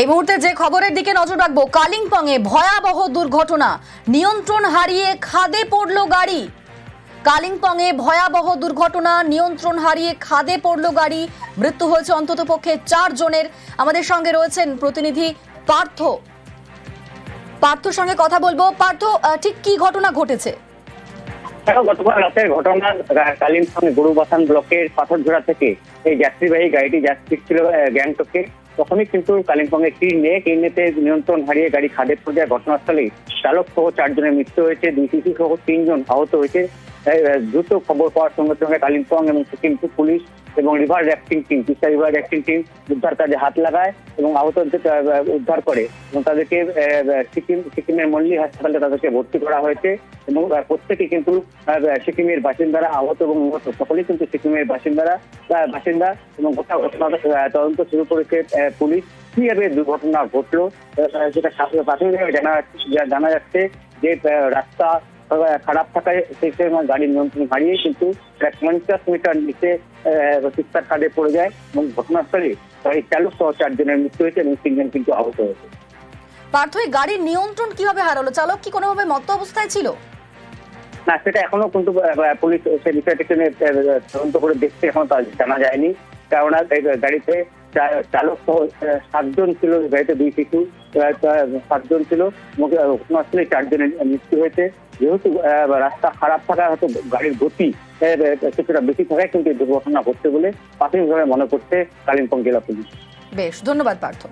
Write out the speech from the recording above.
এই মুহূর্তে যে খবরের দিকে নজর রাখব, কালিম্পংয়ে ভয়াবহ দুর্ঘটনা। নিয়ন্ত্রণ হারিয়ে খাদে পড়ল গাড়ি। কালিম্পংয়ে ভয়াবহ দুর্ঘটনা, নিয়ন্ত্রণ হারিয়ে খাদে পড়ল গাড়ি। মৃত্যু হয়েছে অন্ততপক্ষে চার জনের। আমাদের সঙ্গে রয়েছেন প্রতিনিধি পার্থ। পার্থর সঙ্গে কথা বলব। পার্থ ঠিক কি ঘটনা ঘটেছে? গতকাল রাতের ঘটনা কালিম্পং গরুবাথান ব্লকের পাথরঝোড়া থেকে এই যাত্রীবাহী গাড়িটি ছিল গ্যাংটকে। তখনই কিন্তু কালিম্পং এর কি নেতে নিয়ন্ত্রণ হারিয়ে গাড়ি খাদে পড়ে যায় ঘটনাস্থলে চালক সহ চারজনের মৃত্যু হয়েছে। দুই শিশু সহ তিনজন আহত হয়েছে। দ্রুত খবর পাওয়ার সঙ্গে সঙ্গে কালিম্পং এবং সিকিমপুর পুলিশ এবং river rafting team Teesta river rafting team উদ্ধার কাজে হাত লাগায় এবং আহতদের আহ, উদ্ধার করে এবং তাদেরকে সিকিম সিকিমের মল্লি হাসপাতালে তাদেরকে ভর্তি করা হয়েছে এবং প্রত্যেকে কিন্তু সিকিমের বাসিন্দারা আহত এবং নিহত। সকলেই কিন্তু সিকিমের বাসিন্দারা বাসিন্দা এবং গোটা ঘটনা তদন্ত শুরু করেছে পুলিশ। কীভাবে দুর্ঘটনা ঘটলো সেটা প্রাথমিকভাবে জানা জানা যাচ্ছে যে রাস্তা খারাপ থাকায় সেই সময় গাড়ির নিয়ন্ত্রণ হারিয়ে কিন্তু প্রায় পঞ্চাশ মিটার নিচে তিস্তার খাদে পড়ে যায় এবং ঘটনাস্থলে গাড়ির চালক সহ চারজনের মৃত্যু হয়েছে এবং তিনজন কিন্তু আহত হয়েছে। পার্থ গাড়ির নিয়ন্ত্রণ কীভাবে হারালো? চালক কি কোনোভাবে মত্ত অবস্থায় ছিল? না সেটা এখনও কিন্তু পুলিশ সেই বিষয়টিকে তদন্ত করে দেখতে এখনও তা জানা যায়নি। কেননা গাড়িতে চালক সহ সাতজন ছিল, গাড়িতে দুই শিশু সাতজন ছিল। ঘটনাস্থলে চারজনের মৃত্যু হয়েছে। যেহেতু রাস্তা খারাপ থাকায় হয়তো গাড়ির গতি কিছুটা বেশি থাকায় কিন্তু দুর্ঘটনা ঘটছে বলে প্রাথমিকভাবে মনে করছে কালিম্পং জেলা পুলিশ। বেশ, ধন্যবাদ, পার্থ।